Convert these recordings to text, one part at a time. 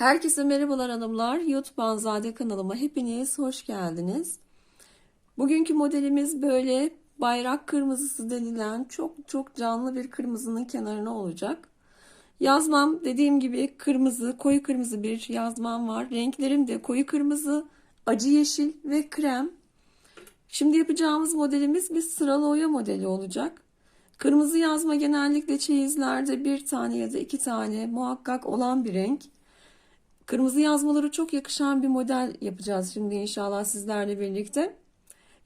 Herkese merhabalar hanımlar. YouTube Anzade kanalıma hepiniz hoş geldiniz. Bugünkü modelimiz böyle bayrak kırmızısı denilen çok çok canlı bir kırmızının kenarına olacak. Yazmam dediğim gibi kırmızı, koyu kırmızı bir yazmam var. Renklerim de koyu kırmızı, acı yeşil ve krem. Şimdi yapacağımız modelimiz bir sıralı oya modeli olacak. Kırmızı yazma genellikle çeyizlerde bir tane ya da iki tane muhakkak olan bir renk. Kırmızı yazmaları çok yakışan bir model yapacağız şimdi inşallah sizlerle birlikte.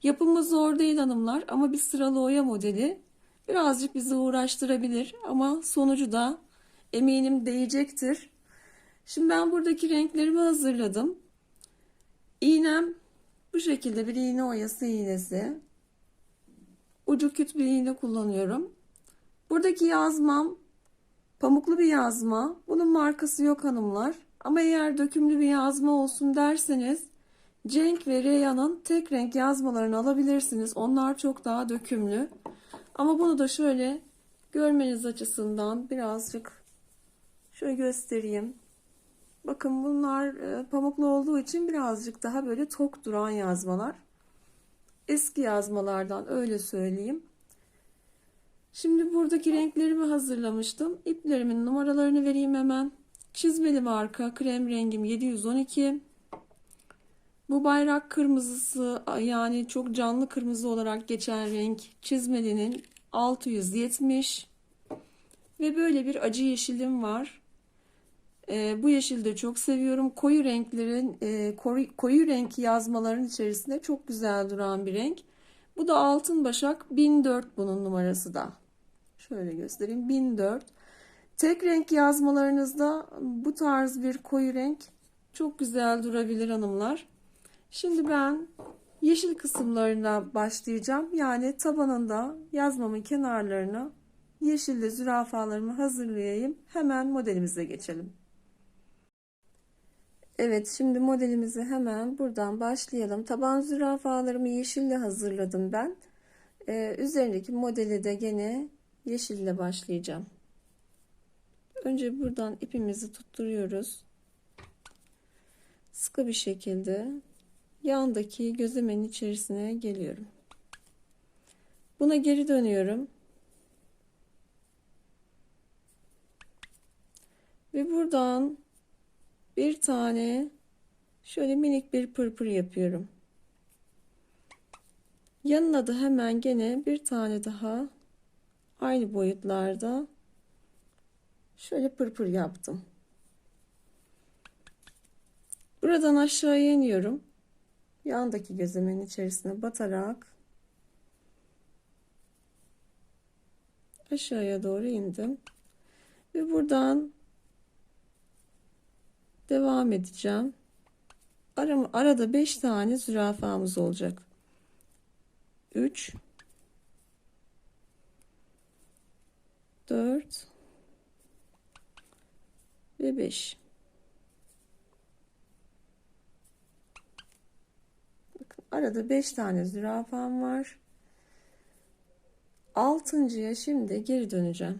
Yapımı zor değil hanımlar ama bir sıralı oya modeli birazcık bizi uğraştırabilir ama sonucu da eminim değecektir. Şimdi ben buradaki renklerimi hazırladım. İğnem bu şekilde bir iğne oyası iğnesi. Ucu küt bir iğne kullanıyorum. Buradaki yazmam pamuklu bir yazma. Bunun markası yok hanımlar. Ama eğer dökümlü bir yazma olsun derseniz Cenk ve Reyhan'ın tek renk yazmalarını alabilirsiniz. Onlar çok daha dökümlü. Ama bunu da şöyle görmeniz açısından birazcık şöyle göstereyim. Bakın bunlar e, pamuklu olduğu için birazcık daha böyle tok duran yazmalar. Eski yazmalardan öyle söyleyeyim. Şimdi buradaki renklerimi hazırlamıştım. İplerimin numaralarını vereyim hemen. Çizmeli marka krem rengim 712. Bu bayrak kırmızısı yani çok canlı kırmızı olarak geçen renk çizmelinin 670. Ve böyle bir acı yeşilim var. E, bu yeşili de çok seviyorum. Koyu renklerin e, koyu, koyu renk yazmaların içerisinde çok güzel duran bir renk. Bu da altın başak 1004 bunun numarası da. Şöyle göstereyim 1004. Tek renk yazmalarınızda bu tarz bir koyu renk çok güzel durabilir hanımlar. Şimdi ben yeşil kısımlarına başlayacağım. Yani tabanında yazmamın kenarlarına yeşille zürafalarımı hazırlayayım. Hemen modelimize geçelim. Evet şimdi modelimizi hemen buradan başlayalım. Taban zürafalarımı yeşille hazırladım ben. Ee, üzerindeki modeli de gene yeşille başlayacağım. Önce buradan ipimizi tutturuyoruz. Sıkı bir şekilde yandaki gözlemenin içerisine geliyorum. Buna geri dönüyorum. Ve buradan bir tane şöyle minik bir pırpır yapıyorum. Yanına da hemen gene bir tane daha aynı boyutlarda şöyle pırpır yaptım. Buradan aşağıya iniyorum. Yandaki gözlemenin içerisine batarak aşağıya doğru indim. Ve buradan devam edeceğim. Arama, arada 5 tane zürafamız olacak. 3 4 ve 5 Bakın arada 5 tane zürafam var. Altıncıya şimdi geri döneceğim.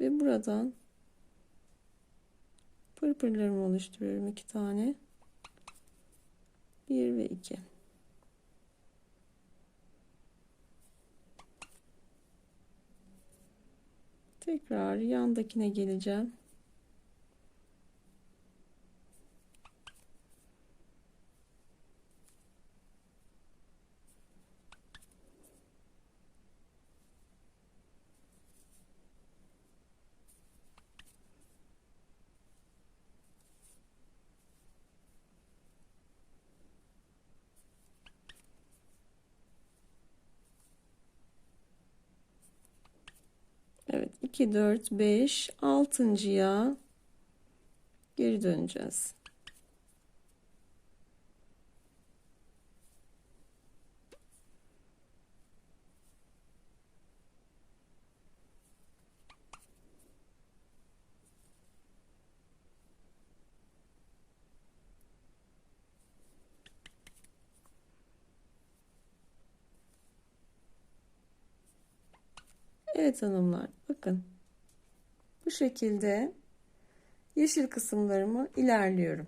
Ve buradan pırpırlarımı oluşturuyorum iki tane. Bir ve iki. Tekrar yandakine geleceğim. Evet 2 4 5 altıncıya geri döneceğiz. Evet hanımlar bakın. Bu şekilde yeşil kısımlarımı ilerliyorum.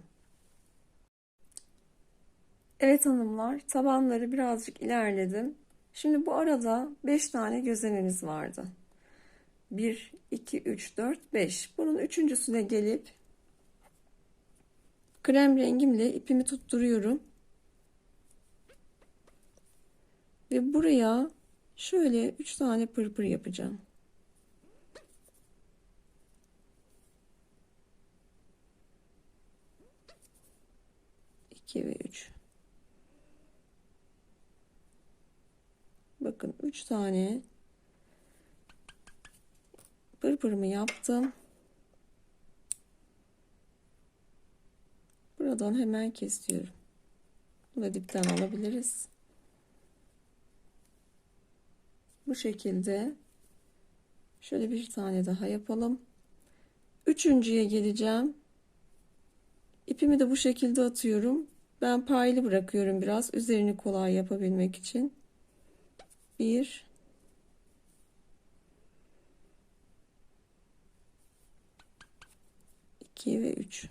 Evet hanımlar tabanları birazcık ilerledim. Şimdi bu arada 5 tane gözlememiz vardı. 1, 2, 3, 4, 5. Bunun üçüncüsüne gelip krem rengimle ipimi tutturuyorum. Ve buraya şöyle 3 tane pırpır yapacağım. İki ve üç. Bakın üç tane pırpırımı yaptım. Buradan hemen kesiyorum. Bunu dipten alabiliriz. Bu şekilde şöyle bir tane daha yapalım. Üçüncüye geleceğim. İpimi de bu şekilde atıyorum. Ben paylı bırakıyorum biraz üzerini kolay yapabilmek için. Bir iki ve üç.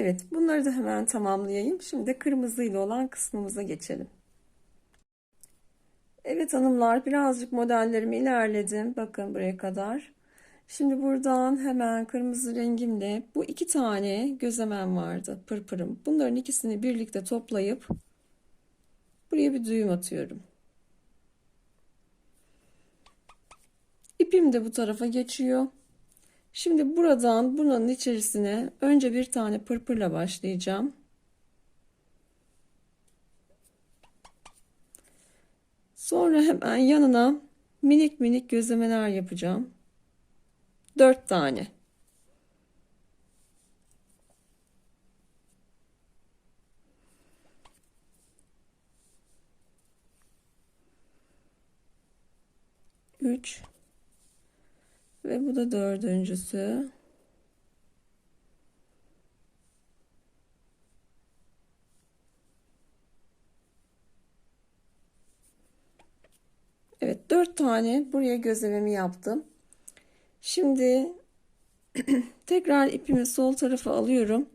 Evet, bunları da hemen tamamlayayım. Şimdi de kırmızıyla olan kısmımıza geçelim. Evet hanımlar, birazcık modellerimi ilerledim. Bakın buraya kadar. Şimdi buradan hemen kırmızı rengimle bu iki tane gözlemem vardı, pırpırım. Bunların ikisini birlikte toplayıp buraya bir düğüm atıyorum. İpim de bu tarafa geçiyor. Şimdi buradan bunun içerisine önce bir tane pırpırla başlayacağım. Sonra hemen yanına minik minik gözlemeler yapacağım. 4 tane. Üç. Ve bu da dördüncüsü. Evet dört tane buraya gözlememi yaptım. Şimdi tekrar ipimi sol tarafa alıyorum.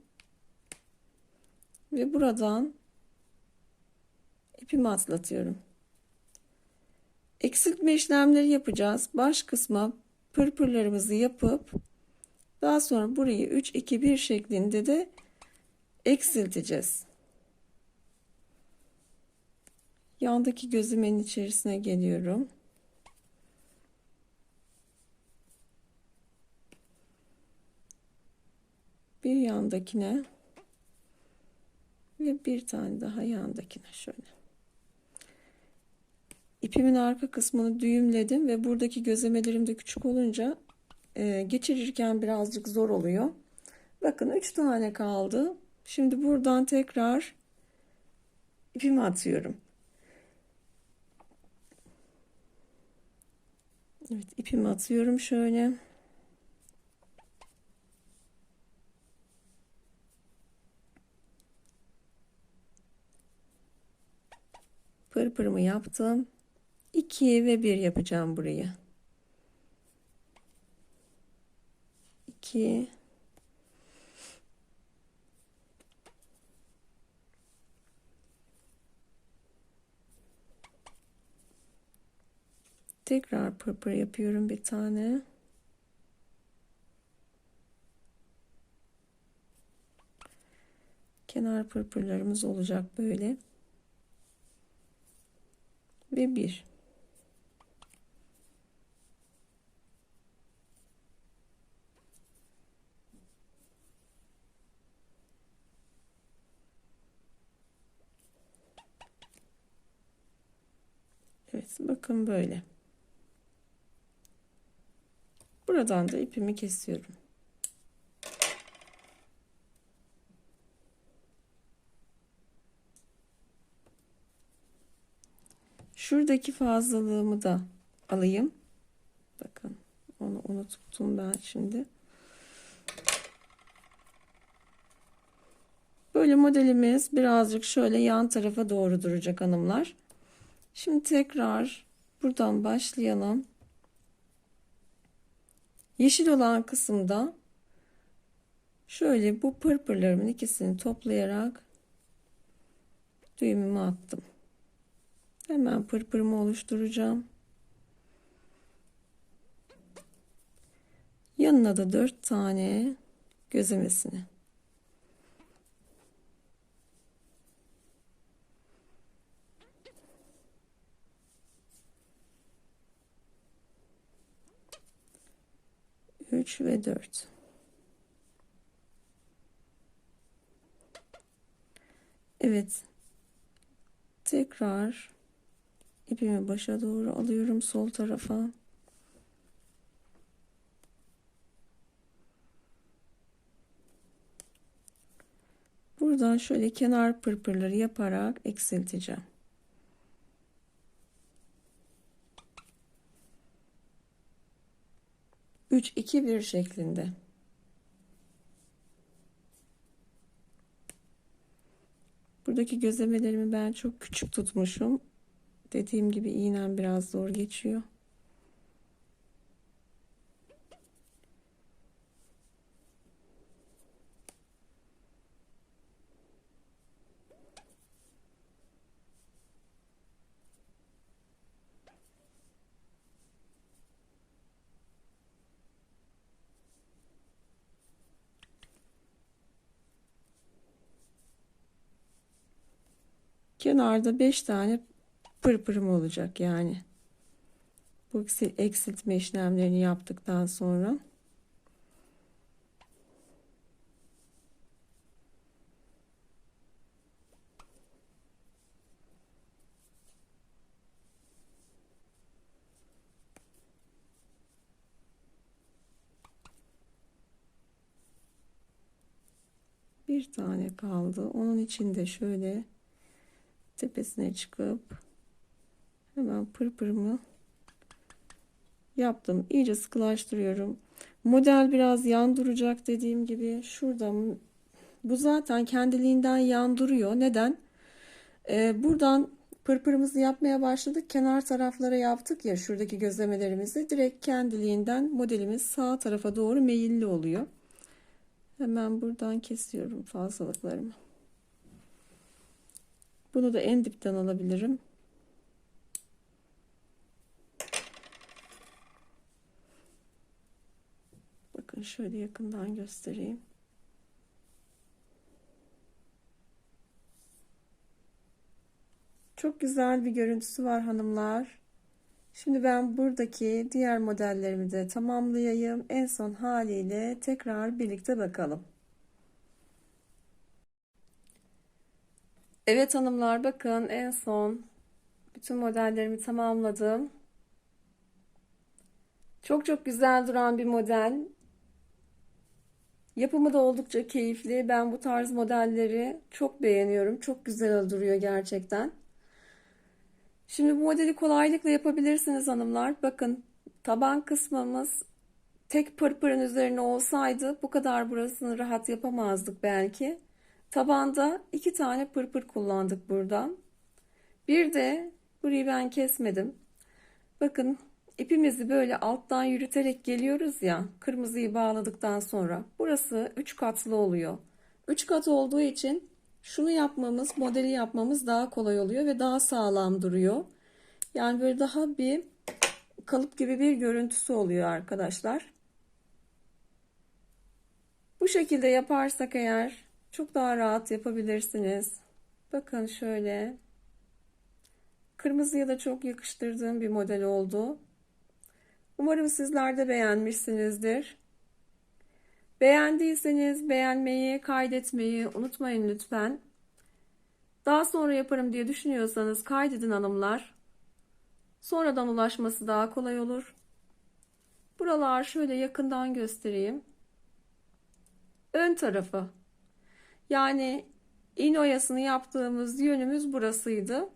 Ve buradan ipimi atlatıyorum. Eksiltme işlemleri yapacağız. Baş kısma pırpırlarımızı yapıp daha sonra burayı 3 2 1 şeklinde de eksilteceğiz. Yandaki gözümenin içerisine geliyorum. Bir yandakine ve bir tane daha yandakine şöyle. İpimin arka kısmını düğümledim ve buradaki gözlemelerim de küçük olunca e, geçirirken birazcık zor oluyor. Bakın 3 tane kaldı. Şimdi buradan tekrar ipimi atıyorum. Evet ipimi atıyorum şöyle. Pırpırımı yaptım. 2 ve 1 yapacağım burayı. 2 Tekrar pırpır yapıyorum bir tane. Kenar pırpırlarımız olacak böyle. Ve bir. Evet bakın böyle. Buradan da ipimi kesiyorum. Şuradaki fazlalığımı da alayım. Bakın onu unuttum ben şimdi. Böyle modelimiz birazcık şöyle yan tarafa doğru duracak hanımlar. Şimdi tekrar buradan başlayalım. Yeşil olan kısımda şöyle bu pırpırlarımın ikisini toplayarak düğümümü attım. Hemen pırpırımı oluşturacağım. Yanına da 4 tane gözlemesini. Üç ve dört. Evet. Tekrar ipimi başa doğru alıyorum sol tarafa. Buradan şöyle kenar pırpırları yaparak eksilteceğim. Üç, iki, bir şeklinde. Buradaki gözlemelerimi ben çok küçük tutmuşum. Dediğim gibi iğnem biraz zor geçiyor. Kenarda 5 tane pırpırım olacak yani. Bu eksiltme işlemlerini yaptıktan sonra. Bir tane kaldı. Onun için de şöyle tepesine çıkıp hemen pırpırımı yaptım. İyice sıkılaştırıyorum. Model biraz yan duracak dediğim gibi. Şurada bu zaten kendiliğinden yan duruyor. Neden? Ee, buradan pırpırımızı yapmaya başladık. Kenar taraflara yaptık ya şuradaki gözlemelerimizi. Direkt kendiliğinden modelimiz sağ tarafa doğru meyilli oluyor. Hemen buradan kesiyorum fazlalıklarımı. Bunu da en dipten alabilirim. Bakın şöyle yakından göstereyim. Çok güzel bir görüntüsü var hanımlar. Şimdi ben buradaki diğer modellerimi de tamamlayayım. En son haliyle tekrar birlikte bakalım. Evet hanımlar bakın en son bütün modellerimi tamamladım. Çok çok güzel duran bir model. Yapımı da oldukça keyifli. Ben bu tarz modelleri çok beğeniyorum. Çok güzel duruyor gerçekten. Şimdi bu modeli kolaylıkla yapabilirsiniz hanımlar. Bakın taban kısmımız tek pırpırın üzerine olsaydı bu kadar burasını rahat yapamazdık belki. Tabanda iki tane pırpır kullandık burada. Bir de burayı ben kesmedim. Bakın ipimizi böyle alttan yürüterek geliyoruz ya kırmızıyı bağladıktan sonra burası 3 katlı oluyor. 3 kat olduğu için şunu yapmamız modeli yapmamız daha kolay oluyor ve daha sağlam duruyor. Yani böyle daha bir kalıp gibi bir görüntüsü oluyor arkadaşlar. Bu şekilde yaparsak eğer çok daha rahat yapabilirsiniz. Bakın şöyle. Kırmızıya da çok yakıştırdığım bir model oldu. Umarım sizler de beğenmişsinizdir. Beğendiyseniz beğenmeyi, kaydetmeyi unutmayın lütfen. Daha sonra yaparım diye düşünüyorsanız kaydedin hanımlar. Sonradan ulaşması daha kolay olur. Buralar şöyle yakından göstereyim. Ön tarafı yani in oyasını yaptığımız yönümüz burasıydı.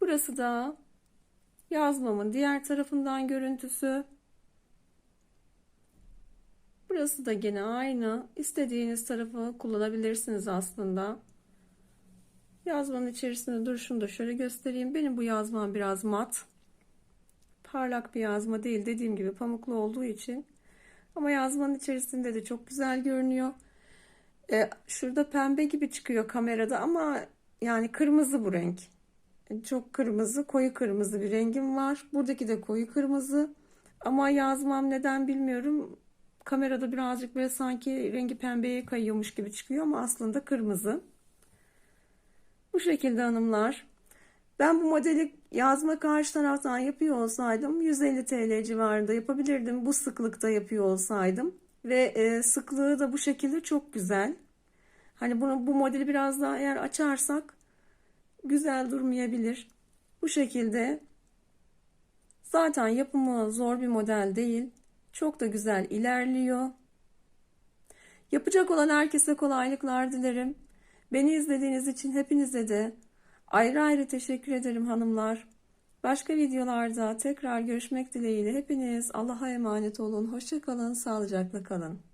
Burası da yazmamın diğer tarafından görüntüsü. Burası da gene aynı. İstediğiniz tarafı kullanabilirsiniz aslında. Yazmanın içerisinde duruşunu da şöyle göstereyim. Benim bu yazmam biraz mat. Parlak bir yazma değil. Dediğim gibi pamuklu olduğu için. Ama yazmanın içerisinde de çok güzel görünüyor. Ee, şurada pembe gibi çıkıyor kamerada ama yani kırmızı bu renk. Çok kırmızı, koyu kırmızı bir rengim var. Buradaki de koyu kırmızı. Ama yazmam neden bilmiyorum. Kamerada birazcık böyle sanki rengi pembeye kayıyormuş gibi çıkıyor ama aslında kırmızı. Bu şekilde hanımlar. Ben bu modeli yazma karşı taraftan yapıyor olsaydım 150 TL civarında yapabilirdim. Bu sıklıkta yapıyor olsaydım. Ve e, sıklığı da bu şekilde çok güzel. Hani bunu bu modeli biraz daha eğer açarsak güzel durmayabilir. Bu şekilde zaten yapımı zor bir model değil. Çok da güzel ilerliyor. Yapacak olan herkese kolaylıklar dilerim. Beni izlediğiniz için hepinize de ayrı ayrı teşekkür ederim hanımlar. Başka videolarda tekrar görüşmek dileğiyle hepiniz Allah'a emanet olun. Hoşça kalın, sağlıcakla kalın.